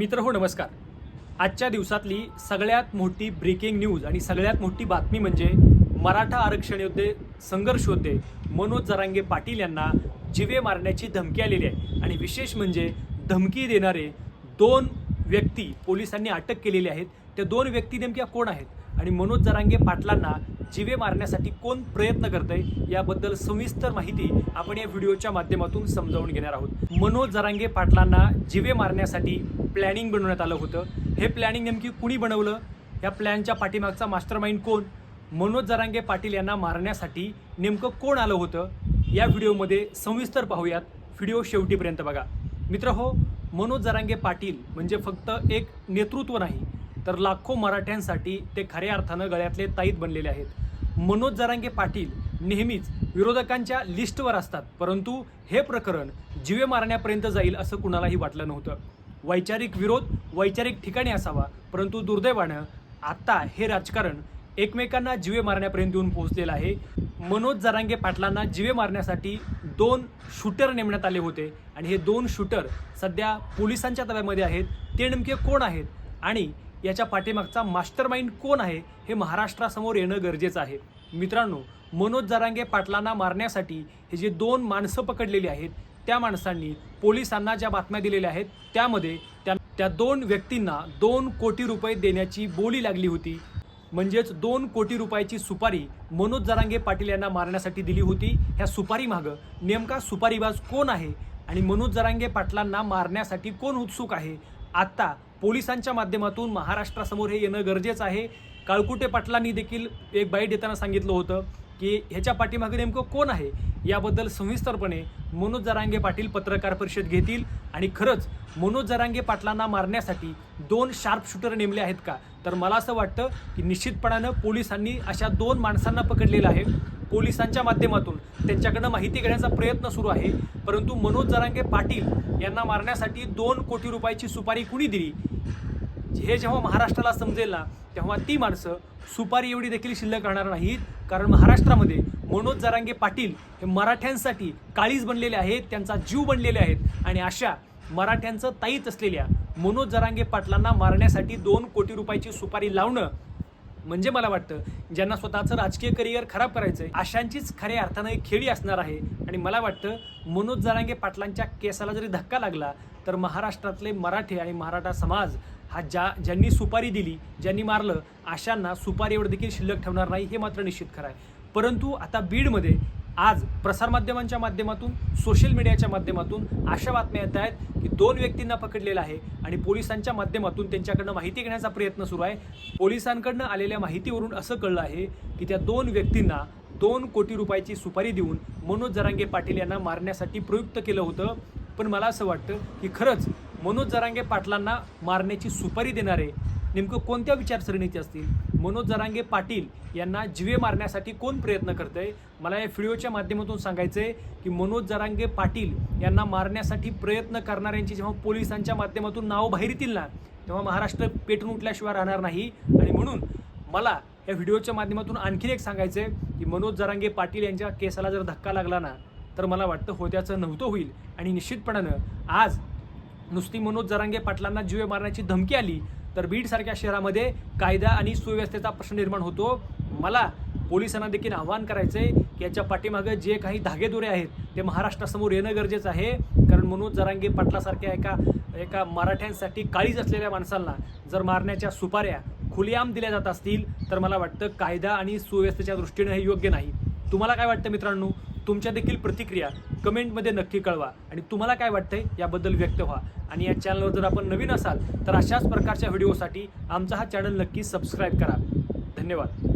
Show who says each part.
Speaker 1: मित्र हो नमस्कार. आजच्या दिवसातली सगळ्यात मोठी ब्रेकिंग न्यूज आणि सगळ्यात मोठी बातमी म्हणजे मराठा आरक्षण योद्धे संघर्ष होते मनोज जरांगे पाटील यांना जिवे मारण्याची धमकी आलेली आहे. आणि विशेष म्हणजे धमकी देणारे दोन व्यक्ती पोलिसांनी अटक केलेली आहेत. त्या दोन व्यक्ती नेमक्या कोण आहेत? आणि मनोज जरांगे पाटलांना जिवे मारण्यासाठी कोण प्रयत्न करतंय? याबद्दल सविस्तर माहिती आपण या व्हिडिओच्या माध्यमातून समजावून घेणार आहोत. मनोज जरांगे पाटलांना जिवे मारण्यासाठी प्लॅनिंग बनवण्यात आलं होतं. हे प्लॅनिंग नेमकी कुणी बनवलं? या प्लॅनच्या पाठीमागचा मास्टर माइंड कोण? मनोज जरांगे पाटील यांना मारण्यासाठी नेमकं कोण आलं होतं? या व्हिडिओमध्ये सविस्तर पाहूयात. व्हिडिओ शेवटीपर्यंत बघा. मित्र हो मनोज जरांगे पाटील म्हणजे फक्त एक नेतृत्व नाही तर लाखो मराठ्यांसाठी ते खऱ्या अर्थानं गळ्यातले ताईत बनलेले आहेत. मनोज जरांगे पाटील नेहमीच विरोधकांच्या लिस्टवर असतात परंतु हे प्रकरण जीवे मारण्यापर्यंत जाईल असं कुणालाही वाटलं नव्हतं. वैचारिक विरोध वैचारिक ठिकाणी असावा परंतु दुर्दैवानं आत्ता हे राजकारण एकमेकांना जिवे मारण्यापर्यंत येऊन पोहोचलेला आहे. मनोज जरांगे पाटलांना जिवे मारण्यासाठी दोन शूटर नेमण्यात आले होते. आणि हे दोन शूटर सध्या पोलिसांच्या ताब्यामध्ये आहेत. ते नेमके कोण आहेत? आणि याच्या पाठीमागचा मास्टर माइंड कोण आहे? हे महाराष्ट्रासमोर येणं गरजेचं आहे. मित्रांनो मनोज जरांगे पाटलांना मारण्यासाठी हे जे दोन माणसं पकडलेली आहेत त्या माणसांनी पोलिसांना ज्या बातम्या दिलेल्या आहेत त्यामध्ये त्या त्या दोन व्यक्तींना दोन कोटी रुपये देण्याची बोली लागली होती. म्हणजेच दोन कोटी रुपयाची सुपारी मनोज जरांगे पाटील यांना मारण्यासाठी दिली होती. ह्या सुपारी मागं नेमका सुपारीबाज कोण आहे आणि मनोज जरांगे पाटलांना मारण्यासाठी कोण उत्सुक आहे? आत्ता पोलिसांच्या माध्यमातून महाराष्ट्रासमोर हे येणं गरजेचं आहे. काळकुटे पाटलांनी देखील एक बाईट देताना सांगितलं होतं की ह्याच्या पाठीमागे नेमकं कोण आहे? याबद्दल सविस्तरपणे मनोज जरांगे पाटील पत्रकार परिषद घेतील. आणि खरंच मनोज जरांगे पाटलांना मारण्यासाठी दोन शार्प शूटर नेमले आहेत का? तर मला असं वाटतं की निश्चितपणानं पोलिसांनी अशा दोन माणसांना पकडलेलं आहे. पोलिसांच्या माध्यमातून त्यांच्याकडनं माहिती घेण्याचा प्रयत्न सुरू आहे. परंतु मनोज जरांगे पाटील यांना मारण्यासाठी दोन कोटी रुपयाची सुपारी कुणी दिली? हे जेव्हा महाराष्ट्राला समजेल ना तेव्हा ती माणसं सुपारी एवढी देखील शिल्लक राहणार नाहीत. कारण महाराष्ट्रामध्ये मनोज जरांगे पाटील हे मराठ्यांसाठी काळीज बनलेले आहेत त्यांचा जीव बनलेले आहेत. आणि अशा मराठ्यांचं ताईत असलेल्या मनोज जरांगे पाटलांना मारण्यासाठी दोन कोटी रुपयाची सुपारी लावणं म्हणजे मला वाटतं ज्यांना स्वतःचं राजकीय करिअर खराब करायचं आहे अशांचीच खऱ्या अर्थानं एक खेळी असणार आहे. आणि मला वाटतं मनोज जरांगे पाटलांच्या केसाला जरी धक्का लागला तर महाराष्ट्रातले मराठे आणि मराठा समाज हा ज्या ज्यांनी सुपारी दिली ज्यांनी मारलं अशांना सुपारीवर देखील शिल्लक ठेवणार नाही हे मात्र निश्चित खरं आहे. परंतु आता बीडमध्ये आज प्रसारमाध्यमांच्या माध्यमातून सोशल मीडियाच्या माध्यमातून अशा बातम्या येत आहेत की दोन व्यक्तींना पकडलेलं आहे आणि पोलिसांच्या माध्यमातून त्यांच्याकडनं माहिती घेण्याचा प्रयत्न सुरू आहे. पोलिसांकडनं आलेल्या माहितीवरून असं कळलं आहे की त्या दोन व्यक्तींना दोन कोटी रुपयाची सुपारी देऊन मनोज जरांगे पाटील यांना मारण्यासाठी प्रयुक्त केलं होतं. पण मला असं वाटतं की खरंच मनोज जरांगे पाटलांना मारण्याची सुपारी देणारे नेमकं कोणत्या विचारसरणीचे असतील? मनोज जरांगे पाटील यांना जिवे मारण्यासाठी कोण प्रयत्न करतंय? मला या व्हिडिओच्या माध्यमातून सांगायचं आहे की मनोज जरांगे पाटील यांना मारण्यासाठी प्रयत्न करणाऱ्यांची जेव्हा पोलिसांच्या माध्यमातून नावं बाहेर येतील ना तेव्हा महाराष्ट्र पेटून उठल्याशिवाय राहणार नाही. आणि म्हणून मला या व्हिडिओच्या माध्यमातून आणखीन एक सांगायचं आहे की मनोज जरांगे पाटील यांच्या केसाला जर धक्का लागला ना तर मला वाटतं होत्याचं नव्हतं होईल. आणि निश्चितपणानं आज नुसती मनोज जरांगे पाटलांना जीवे मारण्याची धमकी आली तर बीडसारख्या शहरामध्ये कायदा आणि सुव्यवस्थेचा प्रश्न निर्माण होतो. मला पोलिसांना देखील आव्हान करायचं आहे की याच्या पाठीमागं जे काही धागेदोरे आहेत ते महाराष्ट्रासमोर येणं गरजेचं आहे. कारण मनोज जरांगे पाटलासारख्या एका एका मराठ्यांसाठी काळीज असलेल्या माणसांना जर मारण्याच्या सुपाऱ्या खुलेआम दिल्या जात असतील तर मला वाटतं कायदा आणि सुव्यवस्थेच्या दृष्टीनं हे योग्य नाही. तुम्हाला काय वाटतं मित्रांनो? तुमच्या देखील प्रतिक्रिया कमेंटमध्ये नक्की कळवा. आणि तुम्हाला काय वाटतंय याबद्दल व्यक्त व्हा. आणि या चॅनलवर जर आपण नवीन असाल तर अशाच प्रकारच्या व्हिडिओसाठी आमचा हा चॅनल नक्की सबस्क्राईब करा. धन्यवाद.